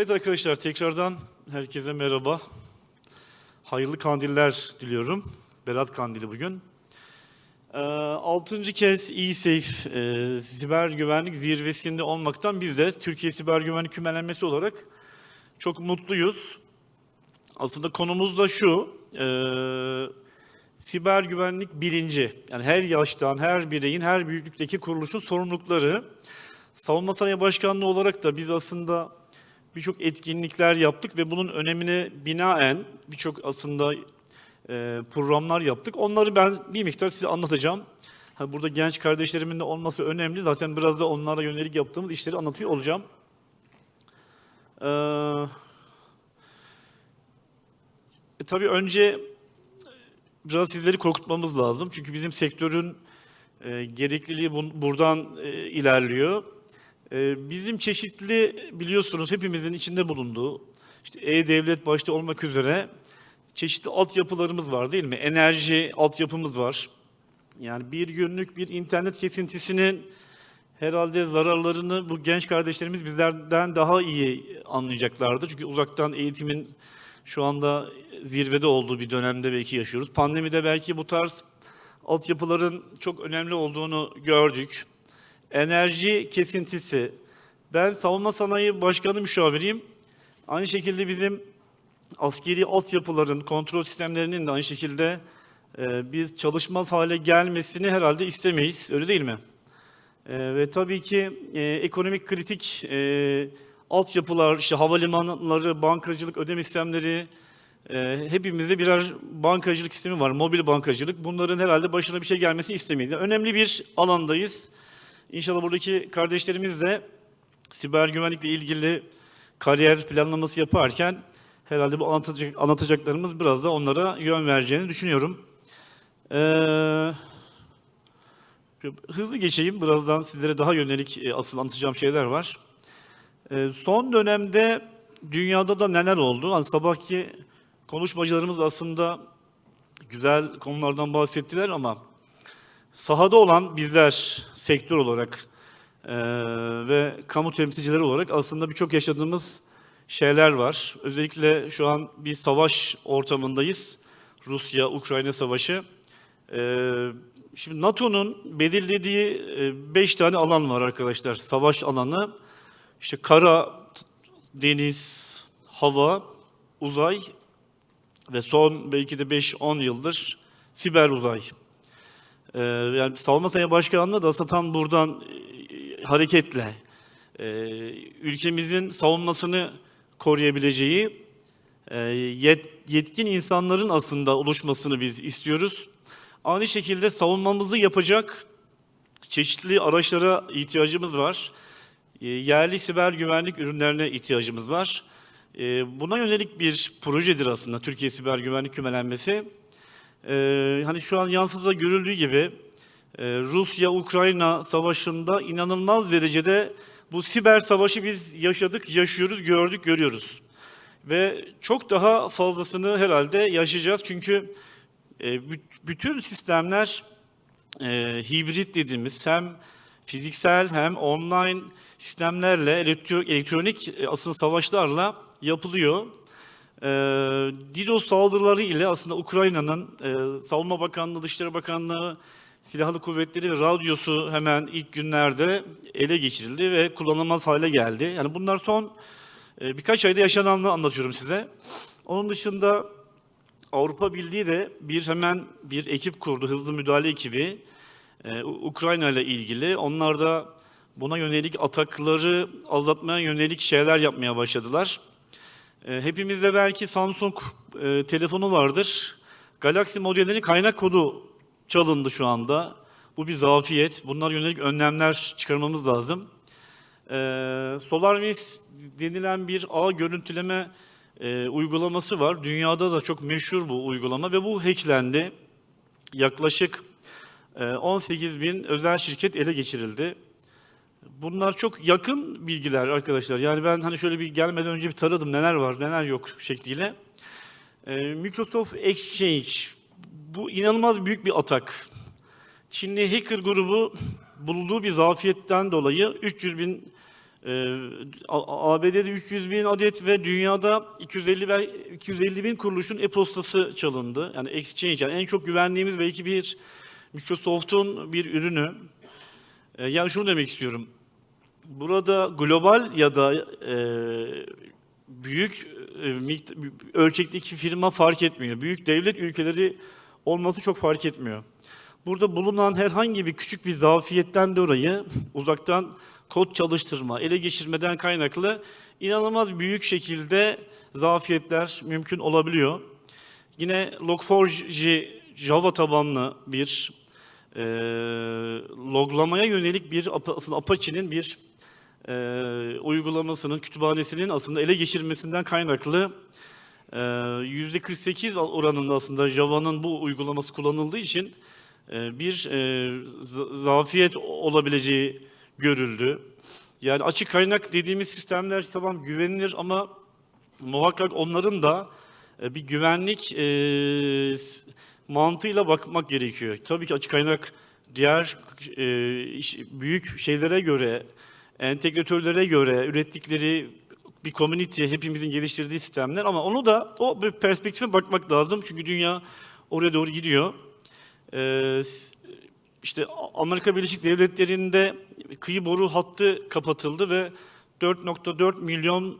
Evet arkadaşlar tekrardan herkese merhaba. Hayırlı kandiller diliyorum. Berat Kandili bugün. Ee, altıncı kez eSafe e, siber güvenlik zirvesinde olmaktan biz de Türkiye Siber Güvenlik Kümelenmesi olarak çok mutluyuz. Aslında konumuz da şu, e, siber güvenlik bilinci. Yani her yaştan, her bireyin, her büyüklükteki kuruluşun sorumlulukları. Savunma Sanayi Başkanlığı olarak da biz aslında birçok etkinlikler yaptık ve bunun önemine binaen birçok aslında e, programlar yaptık. Onları ben bir miktar size anlatacağım. Ha, burada genç kardeşlerimin de olması önemli. Zaten biraz da onlara yönelik yaptığımız işleri anlatıyor olacağım. Ee, e, tabii önce biraz sizleri korkutmamız lazım. Çünkü bizim sektörün e, gerekliliği bun- buradan e, ilerliyor. E, bizim çeşitli biliyorsunuz hepimizin içinde bulunduğu işte e-devlet başta olmak üzere çeşitli altyapılarımız var değil mi? Enerji altyapımız var. Yani bir günlük bir internet kesintisinin herhalde zararlarını bu genç kardeşlerimiz bizlerden daha iyi anlayacaklardır. Çünkü uzaktan eğitimin şu anda zirvede olduğu bir dönemde belki yaşıyoruz. Pandemide belki bu tarz altyapıların çok önemli olduğunu gördük. Enerji kesintisi. Ben savunma sanayi başkanı müşaviriyim. Aynı şekilde bizim askeri altyapıların, kontrol sistemlerinin de aynı şekilde e, biz çalışmaz hale gelmesini herhalde istemeyiz. Öyle değil mi? E, ve tabii ki e, ekonomik kritik e, altyapılar, işte havalimanları, bankacılık, ödeme sistemleri, e, hepimizde birer bankacılık sistemi var, mobil bankacılık. Bunların herhalde başına bir şey gelmesini istemeyiz. Yani önemli bir alandayız. İnşallah buradaki kardeşlerimiz de siber güvenlikle ilgili kariyer planlaması yaparken herhalde bu anlatacak, anlatacaklarımız biraz da onlara yön vereceğini düşünüyorum. Ee, hızlı geçeyim. Birazdan sizlere daha yönelik e, asıl anlatacağım şeyler var. Ee, son dönemde dünyada da neler oldu? Hani sabahki konuşmacılarımız aslında güzel konulardan bahsettiler ama sahada olan bizler sektör olarak e, ve kamu temsilcileri olarak aslında birçok yaşadığımız şeyler var. Özellikle şu an bir savaş ortamındayız. Rusya-Ukrayna savaşı. E, şimdi NATO'nun belirlediği e, beş tane alan var arkadaşlar. Savaş alanı. İşte kara, deniz, hava, uzay ve son belki de 5-10 yıldır siber uzay. Ee, yani Savunma Sanayi Başkanlığı da aslında tam buradan e, hareketle e, ülkemizin savunmasını koruyabileceği e, yet- yetkin insanların aslında oluşmasını biz istiyoruz. Aynı şekilde savunmamızı yapacak çeşitli araçlara ihtiyacımız var. E, yerli siber güvenlik ürünlerine ihtiyacımız var. E, buna yönelik bir projedir aslında Türkiye Siber Güvenlik Kümelenmesi. Ee, hani şu an yansıda görüldüğü gibi e, Rusya-Ukrayna savaşında inanılmaz derecede bu siber savaşı biz yaşadık, yaşıyoruz, gördük, görüyoruz. Ve çok daha fazlasını herhalde yaşayacağız çünkü e, bü- bütün sistemler e, hibrit dediğimiz hem fiziksel hem online sistemlerle elektro- elektronik e, aslında savaşlarla yapılıyor. Ee, DDoS saldırıları ile aslında Ukrayna'nın e, Savunma Bakanlığı, Dışişleri Bakanlığı, Silahlı Kuvvetleri ve radyosu hemen ilk günlerde ele geçirildi ve kullanılmaz hale geldi. Yani bunlar son e, birkaç ayda yaşananları anlatıyorum size. Onun dışında Avrupa Birliği de bir hemen bir ekip kurdu, hızlı müdahale ekibi. Ee, Ukrayna ile ilgili. Onlar da buna yönelik atakları azaltmaya yönelik şeyler yapmaya başladılar. E, Hepimizde belki Samsung e, telefonu vardır. Galaxy modelinin kaynak kodu çalındı şu anda. Bu bir zafiyet. Bunlara yönelik önlemler çıkarmamız lazım. E, SolarWinds denilen bir ağ görüntüleme e, uygulaması var. Dünyada da çok meşhur bu uygulama ve bu hacklendi. Yaklaşık e, 18 bin özel şirket ele geçirildi. Bunlar çok yakın bilgiler arkadaşlar. Yani ben hani şöyle bir gelmeden önce bir taradım neler var neler yok şekliyle. Ee, Microsoft Exchange bu inanılmaz büyük bir atak. Çinli hacker grubu bulduğu bir zafiyetten dolayı 300 bin A- ABD'de 300 bin adet ve dünyada 250, be- 250 bin kuruluşun e-postası çalındı. Yani Exchange, yani en çok güvendiğimiz belki bir Microsoft'un bir ürünü. Ee, yani şunu demek istiyorum. Burada global ya da e, büyük e, ölçekteki firma fark etmiyor. Büyük devlet ülkeleri olması çok fark etmiyor. Burada bulunan herhangi bir küçük bir zafiyetten dolayı uzaktan kod çalıştırma, ele geçirmeden kaynaklı inanılmaz büyük şekilde zafiyetler mümkün olabiliyor. Yine Log4j Java tabanlı bir e, loglamaya yönelik bir aslında Apache'nin bir e, uygulamasının, kütüphanesinin aslında ele geçirmesinden kaynaklı e, %48 oranında aslında Java'nın bu uygulaması kullanıldığı için e, bir e, za- zafiyet olabileceği görüldü. Yani açık kaynak dediğimiz sistemler tamam güvenilir ama muhakkak onların da e, bir güvenlik e, mantığıyla bakmak gerekiyor. Tabii ki açık kaynak diğer e, büyük şeylere göre, entegratörlere göre ürettikleri bir community, hepimizin geliştirdiği sistemler ama onu da o bir perspektife bakmak lazım. Çünkü dünya oraya doğru gidiyor. Ee, işte Amerika Birleşik Devletleri'nde kıyı boru hattı kapatıldı ve 4.4 milyon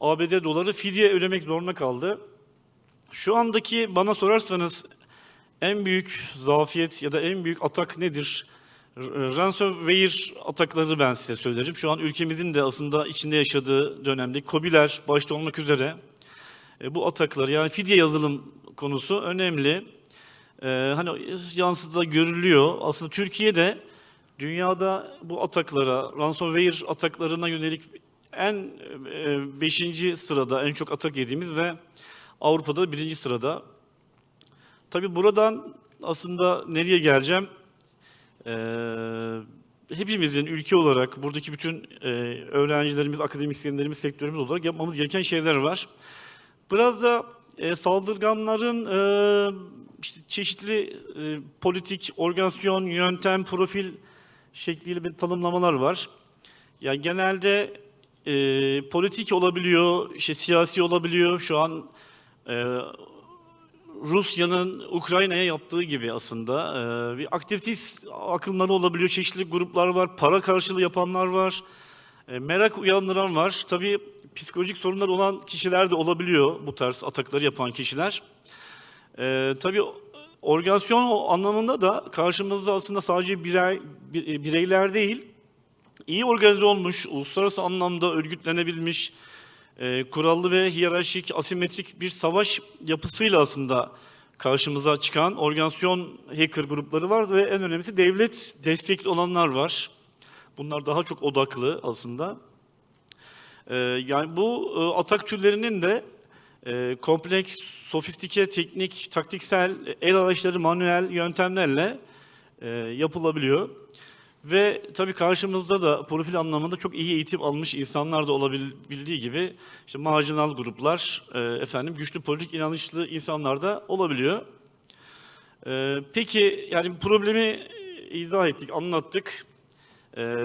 ABD doları fidye ödemek zorunda kaldı. Şu andaki bana sorarsanız en büyük zafiyet ya da en büyük atak nedir? R- Ransomware atakları ben size söylerim. Şu an ülkemizin de aslında içinde yaşadığı dönemde COBİ'ler başta olmak üzere e, bu ataklar yani fidye yazılım konusu önemli. Ee, hani yansıda görülüyor. Aslında Türkiye'de dünyada bu ataklara, ransomware ataklarına yönelik en e, beşinci sırada en çok atak yediğimiz ve Avrupa'da birinci sırada. Tabii buradan aslında nereye geleceğim? Ee, hepimizin ülke olarak, buradaki bütün e, öğrencilerimiz, akademisyenlerimiz, sektörümüz olarak yapmamız gereken şeyler var. Biraz da e, saldırganların e, işte çeşitli e, politik, organizasyon, yöntem, profil şekliyle bir tanımlamalar var. Ya genelde e, politik olabiliyor, işte siyasi olabiliyor. Şu an e, Rusya'nın Ukrayna'ya yaptığı gibi aslında e, bir aktivist akımları olabiliyor. Çeşitli gruplar var, para karşılığı yapanlar var, e, merak uyandıran var. Tabii psikolojik sorunlar olan kişiler de olabiliyor bu tarz atakları yapan kişiler. E, tabii organizasyon anlamında da karşımızda aslında sadece birey, bir- bireyler değil, iyi organize olmuş, uluslararası anlamda örgütlenebilmiş, e, kurallı ve hiyerarşik, asimetrik bir savaş yapısıyla aslında karşımıza çıkan organizasyon hacker grupları var ve en önemlisi devlet destekli olanlar var. Bunlar daha çok odaklı aslında. E, yani bu e, atak türlerinin de e, kompleks, sofistike, teknik, taktiksel, el araçları, manuel yöntemlerle e, yapılabiliyor. Ve tabii karşımızda da profil anlamında çok iyi eğitim almış insanlar da olabildiği gibi işte marjinal gruplar, e, efendim güçlü politik inançlı insanlar da olabiliyor. E, peki yani problemi izah ettik, anlattık. E,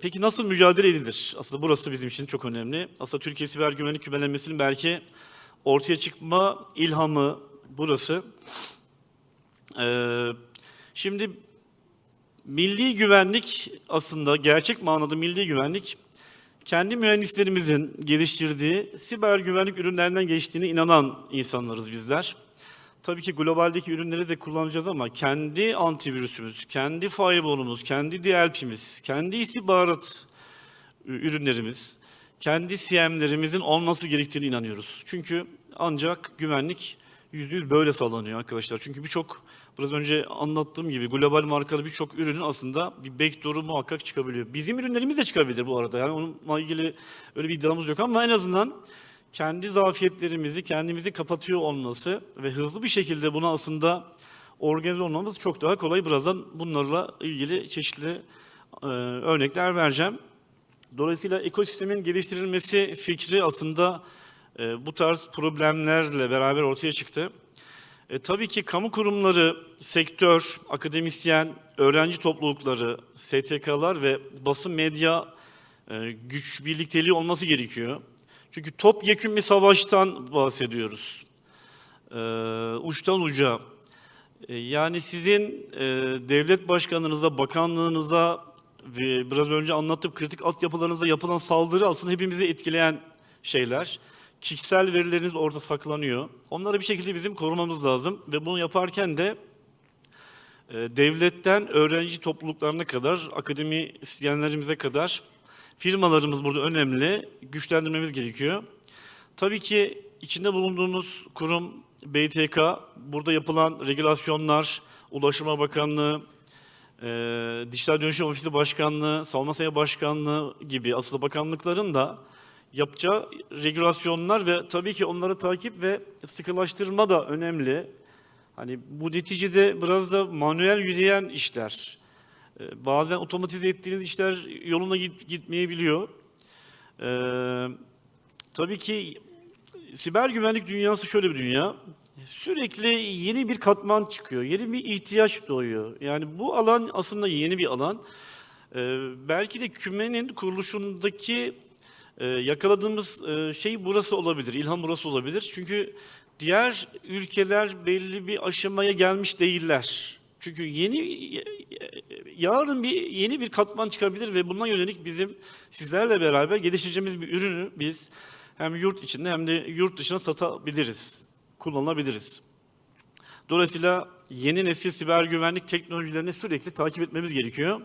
peki nasıl mücadele edilir? Aslında burası bizim için çok önemli. Aslında Türkiye Siber Güvenlik Kümelenmesi'nin belki ortaya çıkma ilhamı burası. E, şimdi Milli güvenlik aslında gerçek manada milli güvenlik kendi mühendislerimizin geliştirdiği siber güvenlik ürünlerinden geçtiğine inanan insanlarız bizler. Tabii ki globaldeki ürünleri de kullanacağız ama kendi antivirüsümüz, kendi firewall'umuz, kendi DLP'miz, kendi istihbarat ürünlerimiz, kendi CM'lerimizin olması gerektiğine inanıyoruz. Çünkü ancak güvenlik yüzde yüz böyle sağlanıyor arkadaşlar. Çünkü birçok biraz önce anlattığım gibi global markalı birçok ürünün aslında bir backdoor'u muhakkak çıkabiliyor. Bizim ürünlerimiz de çıkabilir bu arada. Yani onunla ilgili öyle bir iddiamız yok ama en azından kendi zafiyetlerimizi kendimizi kapatıyor olması ve hızlı bir şekilde buna aslında organize olmamız çok daha kolay. Birazdan bunlarla ilgili çeşitli e, örnekler vereceğim. Dolayısıyla ekosistemin geliştirilmesi fikri aslında e, bu tarz problemlerle beraber ortaya çıktı. E, tabii ki kamu kurumları, sektör, akademisyen, öğrenci toplulukları, STK'lar ve basın medya e, güç birlikteliği olması gerekiyor. Çünkü topyekün bir savaştan bahsediyoruz. E, uçtan uca. E, yani sizin e, devlet başkanınıza, bakanlığınıza ve biraz önce anlattığım kritik altyapılarınıza yapılan saldırı aslında hepimizi etkileyen şeyler. Kişisel verileriniz orada saklanıyor. Onları bir şekilde bizim korumamız lazım ve bunu yaparken de e, devletten öğrenci topluluklarına kadar, akademisyenlerimize kadar firmalarımız burada önemli. Güçlendirmemiz gerekiyor. Tabii ki içinde bulunduğumuz kurum BTK, burada yapılan regülasyonlar, Ulaştırma Bakanlığı, e, Dijital Dönüşüm Ofisi Başkanlığı, Savunma Sanayi Başkanlığı gibi asıl bakanlıkların da yapacağı regülasyonlar ve tabii ki onları takip ve sıkılaştırma da önemli. Hani bu neticede biraz da manuel yürüyen işler. Ee, Bazen otomatize ettiğiniz işler yoluna git, gitmeyebiliyor. Ee, tabii ki siber güvenlik dünyası şöyle bir dünya. Sürekli yeni bir katman çıkıyor, yeni bir ihtiyaç doğuyor. Yani bu alan aslında yeni bir alan. Ee, belki de kümenin kuruluşundaki e, yakaladığımız e, şey burası olabilir, ilham burası olabilir. Çünkü diğer ülkeler belli bir aşamaya gelmiş değiller. Çünkü yeni yarın bir yeni bir katman çıkabilir ve buna yönelik bizim sizlerle beraber geliştireceğimiz bir ürünü biz hem yurt içinde hem de yurt dışına satabiliriz, kullanabiliriz. Dolayısıyla yeni nesil siber güvenlik teknolojilerini sürekli takip etmemiz gerekiyor.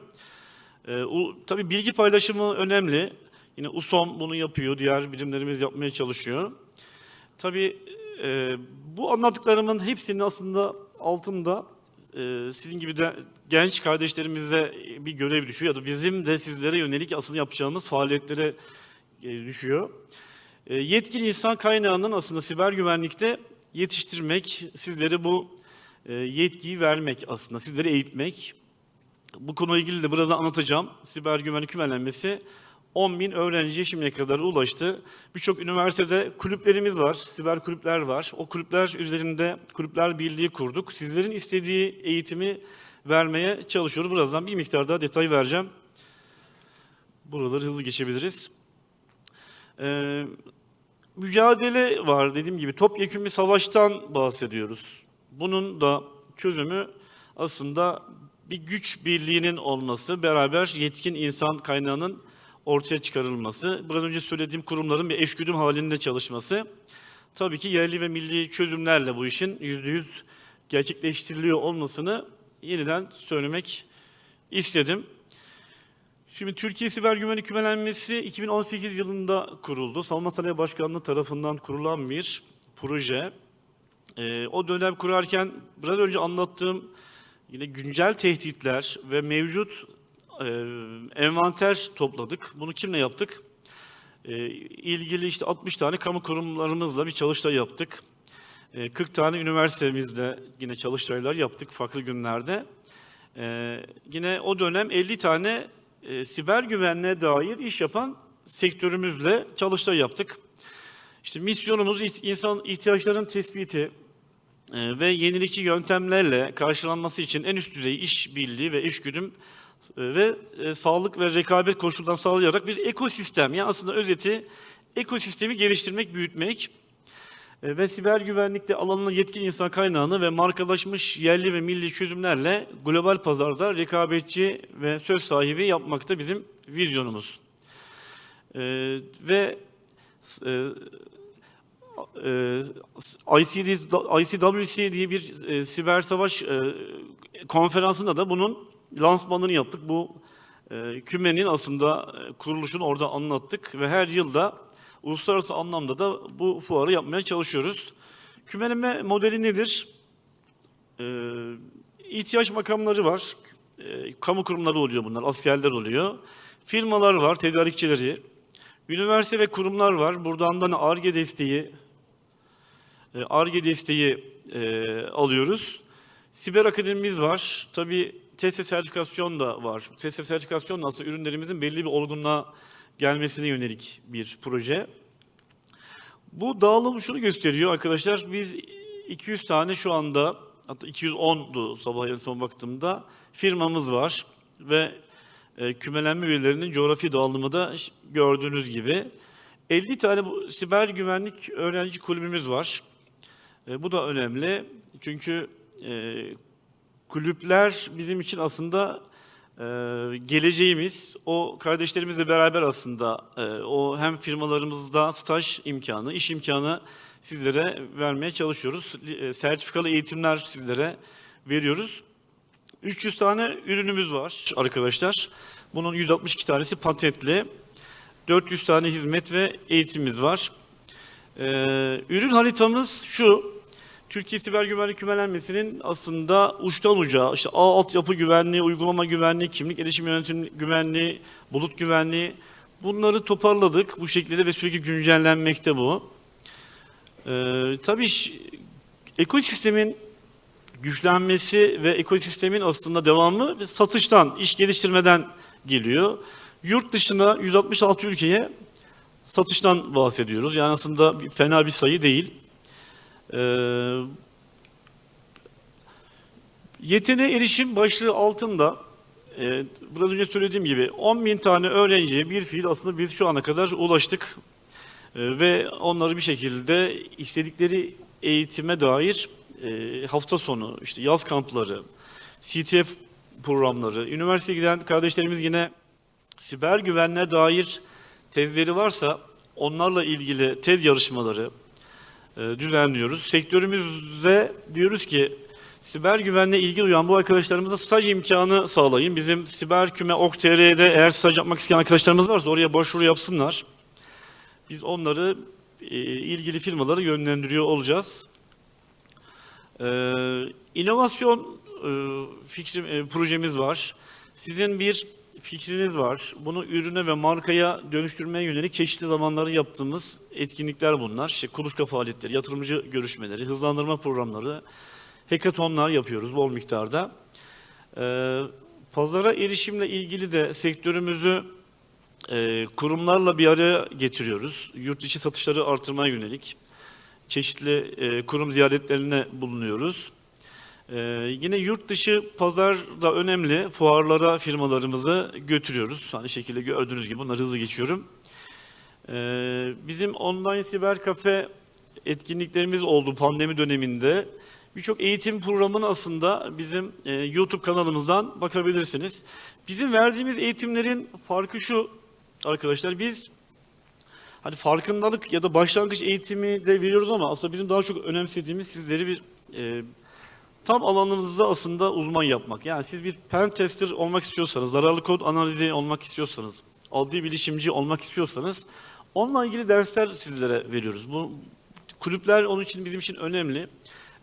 Ee, o, tabii bilgi paylaşımı önemli. Yine USOM bunu yapıyor, diğer birimlerimiz yapmaya çalışıyor. Tabii e, bu anlattıklarımın hepsinin aslında altında e, sizin gibi de genç kardeşlerimize bir görev düşüyor ya da bizim de sizlere yönelik aslında yapacağımız faaliyetlere e, düşüyor. E, yetkin insan kaynağının aslında siber güvenlikte yetiştirmek, sizlere bu e, yetkiyi vermek aslında, sizleri eğitmek. Bu konuyla ilgili de burada anlatacağım. Siber güvenlik kümelenmesi 10 bin öğrenciye şimdiye kadar ulaştı. Birçok üniversitede kulüplerimiz var, siber kulüpler var. O kulüpler üzerinde kulüpler birliği kurduk. Sizlerin istediği eğitimi vermeye çalışıyoruz. Birazdan bir miktar daha detay vereceğim. Buraları hızlı geçebiliriz. Ee, mücadele var dediğim gibi topyekun bir savaştan bahsediyoruz. Bunun da çözümü aslında bir güç birliğinin olması, beraber yetkin insan kaynağının ortaya çıkarılması, biraz önce söylediğim kurumların bir eşgüdüm halinde çalışması, tabii ki yerli ve milli çözümlerle bu işin yüzde yüz gerçekleştiriliyor olmasını yeniden söylemek istedim. Şimdi Türkiye Siber Güvenlik Kümelenmesi 2018 yılında kuruldu. Savunma Sanayi Başkanlığı tarafından kurulan bir proje. Ee, o dönem kurarken biraz önce anlattığım yine güncel tehditler ve mevcut e, envanter topladık. Bunu kimle yaptık? E, ilgili işte 60 tane kamu kurumlarımızla bir çalıştay yaptık. E, 40 tane üniversitemizle yine çalıştaylar yaptık farklı günlerde. E, yine o dönem 50 tane e, siber güvenliğe dair iş yapan sektörümüzle çalıştay yaptık. İşte misyonumuz insan ihtiyaçlarının tespiti, e, ve yenilikçi yöntemlerle karşılanması için en üst düzey iş birliği ve işgüdüm e, ve e, sağlık ve rekabet koşullarını sağlayarak bir ekosistem, yani aslında özeti ekosistemi geliştirmek, büyütmek e, ve siber güvenlikte alanına yetkin insan kaynağını ve markalaşmış yerli ve milli çözümlerle global pazarda rekabetçi ve söz sahibi yapmakta bizim vizyonumuz. E, ve e, e, ICD, ICWC diye bir e, siber savaş e, konferansında da bunun lansmanını yaptık. Bu e, kümenin aslında e, kuruluşunu orada anlattık ve her yılda uluslararası anlamda da bu fuarı yapmaya çalışıyoruz. Kümeleme modeli nedir? E, ihtiyaç makamları var. E, kamu kurumları oluyor bunlar, askerler oluyor. Firmalar var, tedarikçileri. Üniversite ve kurumlar var. Buradan da ARGE desteği, ARGE desteği e, alıyoruz. Siber akademimiz var. Tabii TESE sertifikasyon da var. TESE sertifikasyon da aslında ürünlerimizin belli bir olgunluğa gelmesine yönelik bir proje. Bu dağılım şunu gösteriyor arkadaşlar. Biz 200 tane şu anda, hatta 210'du sabah en son baktığımda firmamız var ve e, kümelenme üyelerinin coğrafi dağılımı da gördüğünüz gibi. 50 tane bu siber güvenlik öğrenci kulübümüz var. E, bu da önemli çünkü e, kulüpler bizim için aslında e, geleceğimiz. O kardeşlerimizle beraber aslında e, o hem firmalarımızda staj imkanı, iş imkanı sizlere vermeye çalışıyoruz. E, Sertifikalı eğitimler sizlere veriyoruz. 300 tane ürünümüz var arkadaşlar. Bunun 162 tanesi patentli. 400 tane hizmet ve eğitimimiz var. Ee, ürün haritamız şu. Türkiye Siber Güvenlik Kümelenmesi'nin aslında uçtan uca işte altyapı güvenliği, uygulama güvenliği, kimlik erişim yönetim güvenliği, bulut güvenliği bunları toparladık bu şekilde ve sürekli güncellenmekte bu. Ee, tabii ekosistemin güçlenmesi ve ekosistemin aslında devamı bir satıştan, iş geliştirmeden geliyor. Yurt dışına 166 ülkeye satıştan bahsediyoruz. Yani aslında fena bir sayı değil. Ee, yeteneğe erişim başlığı altında e, biraz önce söylediğim gibi 10 bin tane öğrenciye bir fiil aslında biz şu ana kadar ulaştık. Ee, ve onları bir şekilde istedikleri eğitime dair e, hafta sonu, işte yaz kampları, CTF programları, üniversiteye giden kardeşlerimiz yine siber güvenliğe dair tezleri varsa onlarla ilgili tez yarışmaları e, düzenliyoruz. Sektörümüzde diyoruz ki siber güvenliğe ilgi duyan bu arkadaşlarımıza staj imkanı sağlayın. Bizim siber küme ok.tr'de eğer staj yapmak isteyen arkadaşlarımız varsa oraya başvuru yapsınlar. Biz onları e, ilgili firmalara yönlendiriyor olacağız. Ee, inovasyon e, fikri, e, projemiz var. Sizin bir fikriniz var. Bunu ürüne ve markaya dönüştürmeye yönelik çeşitli zamanları yaptığımız etkinlikler bunlar. İşte kuluçka faaliyetleri, yatırımcı görüşmeleri, hızlandırma programları, hackathonlar yapıyoruz bol miktarda. Ee, pazara erişimle ilgili de sektörümüzü e, kurumlarla bir araya getiriyoruz. Yurt içi satışları artırmaya yönelik çeşitli e, kurum ziyaretlerine bulunuyoruz. E, yine yurt dışı pazar da önemli. Fuarlara firmalarımızı götürüyoruz. Hani şekilde gördüğünüz gibi bunları hızlı geçiyorum. E, bizim online siber kafe etkinliklerimiz oldu pandemi döneminde. Birçok eğitim programını aslında bizim e, YouTube kanalımızdan bakabilirsiniz. Bizim verdiğimiz eğitimlerin farkı şu arkadaşlar. Biz hani farkındalık ya da başlangıç eğitimi de veriyoruz ama aslında bizim daha çok önemsediğimiz sizleri bir e, tam alanınızda aslında uzman yapmak. Yani siz bir pen tester olmak istiyorsanız, zararlı kod analizi olmak istiyorsanız, adli bilişimci olmak istiyorsanız onunla ilgili dersler sizlere veriyoruz. Bu kulüpler onun için bizim için önemli.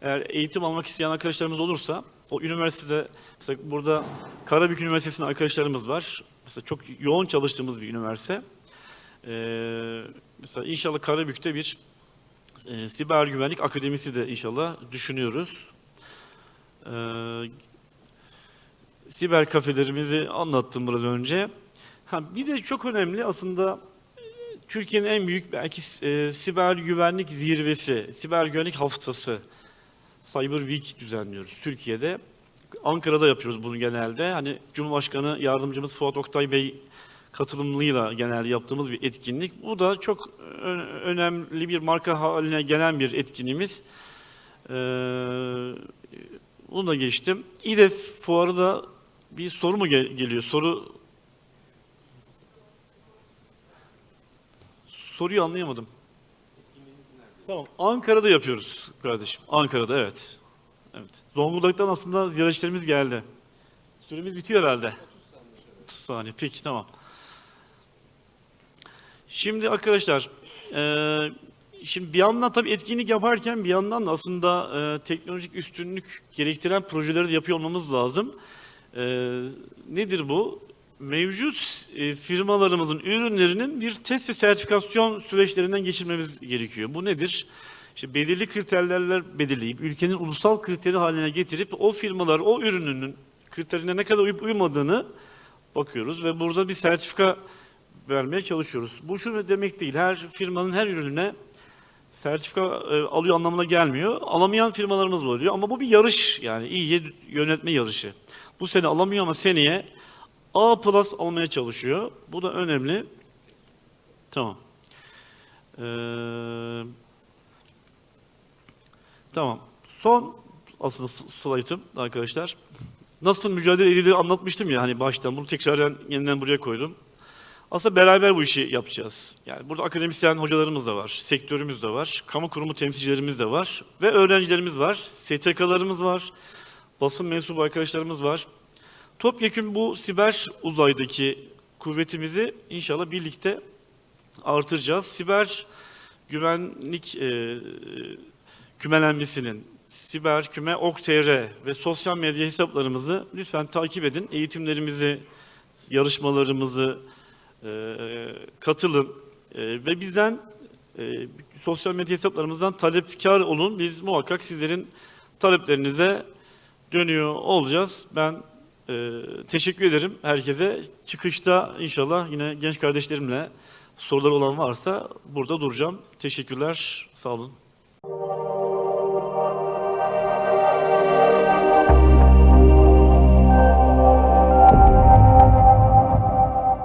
Eğer eğitim almak isteyen arkadaşlarımız olursa o üniversitede mesela burada Karabük Üniversitesi'nin arkadaşlarımız var. Mesela çok yoğun çalıştığımız bir üniversite. Ee, mesela inşallah Karabük'te bir e, siber güvenlik akademisi de inşallah düşünüyoruz. Ee, siber kafelerimizi anlattım biraz önce. Ha, bir de çok önemli aslında e, Türkiye'nin en büyük belki e, siber güvenlik zirvesi, siber güvenlik haftası Cyber Week düzenliyoruz Türkiye'de. Ankara'da yapıyoruz bunu genelde. Hani Cumhurbaşkanı yardımcımız Fuat Oktay Bey katılımlığıyla genelde yaptığımız bir etkinlik. Bu da çok ö- önemli bir marka haline gelen bir etkinliğimiz. Ee, bunu da geçtim. İDEF fuarı da bir soru mu gel- geliyor? Soru Soruyu anlayamadım. Tamam. Ankara'da yapıyoruz kardeşim. Ankara'da evet. Evet. Zonguldak'tan aslında ziyaretçilerimiz geldi. Süremiz bitiyor herhalde. 30 saniye. Peki tamam. Şimdi arkadaşlar, şimdi bir yandan tabii etkinlik yaparken bir yandan da aslında eee, teknolojik üstünlük gerektiren projeleri de yapıyor olmamız lazım. Eee, nedir bu? Mevcut e, firmalarımızın ürünlerinin bir test ve sertifikasyon süreçlerinden geçirmemiz gerekiyor. Bu nedir? İşte belirli kriterlerle belirleyip ülkenin ulusal kriteri haline getirip o firmalar o ürününün kriterine ne kadar uyup uymadığını bakıyoruz ve burada bir sertifika vermeye çalışıyoruz. Bu şu demek değil. Her firmanın her ürününe sertifika e, alıyor anlamına gelmiyor. Alamayan firmalarımız oluyor ama bu bir yarış yani iyi yönetme yarışı. Bu sene alamıyor ama seneye A plus almaya çalışıyor. Bu da önemli. Tamam. Ee, tamam. Son aslında slaytım arkadaşlar. Nasıl mücadele edilir anlatmıştım ya hani baştan. Bunu tekrardan yeniden buraya koydum. Aslında beraber bu işi yapacağız. Yani burada akademisyen hocalarımız da var, sektörümüz de var, kamu kurumu temsilcilerimiz de var ve öğrencilerimiz var, STK'larımız var, basın mensubu arkadaşlarımız var. Topyekun bu siber uzaydaki kuvvetimizi inşallah birlikte artıracağız. Siber güvenlik e, kümelenmesinin siber küme ok.tr ve sosyal medya hesaplarımızı lütfen takip edin. Eğitimlerimizi, yarışmalarımızı katılın E, ve bizden e, sosyal medya hesaplarımızdan talepkar olun. Biz muhakkak sizlerin taleplerinize dönüyor olacağız. Ben e, teşekkür ederim herkese. Çıkışta inşallah yine genç kardeşlerimle soruları olan varsa burada duracağım. Teşekkürler, sağ olun.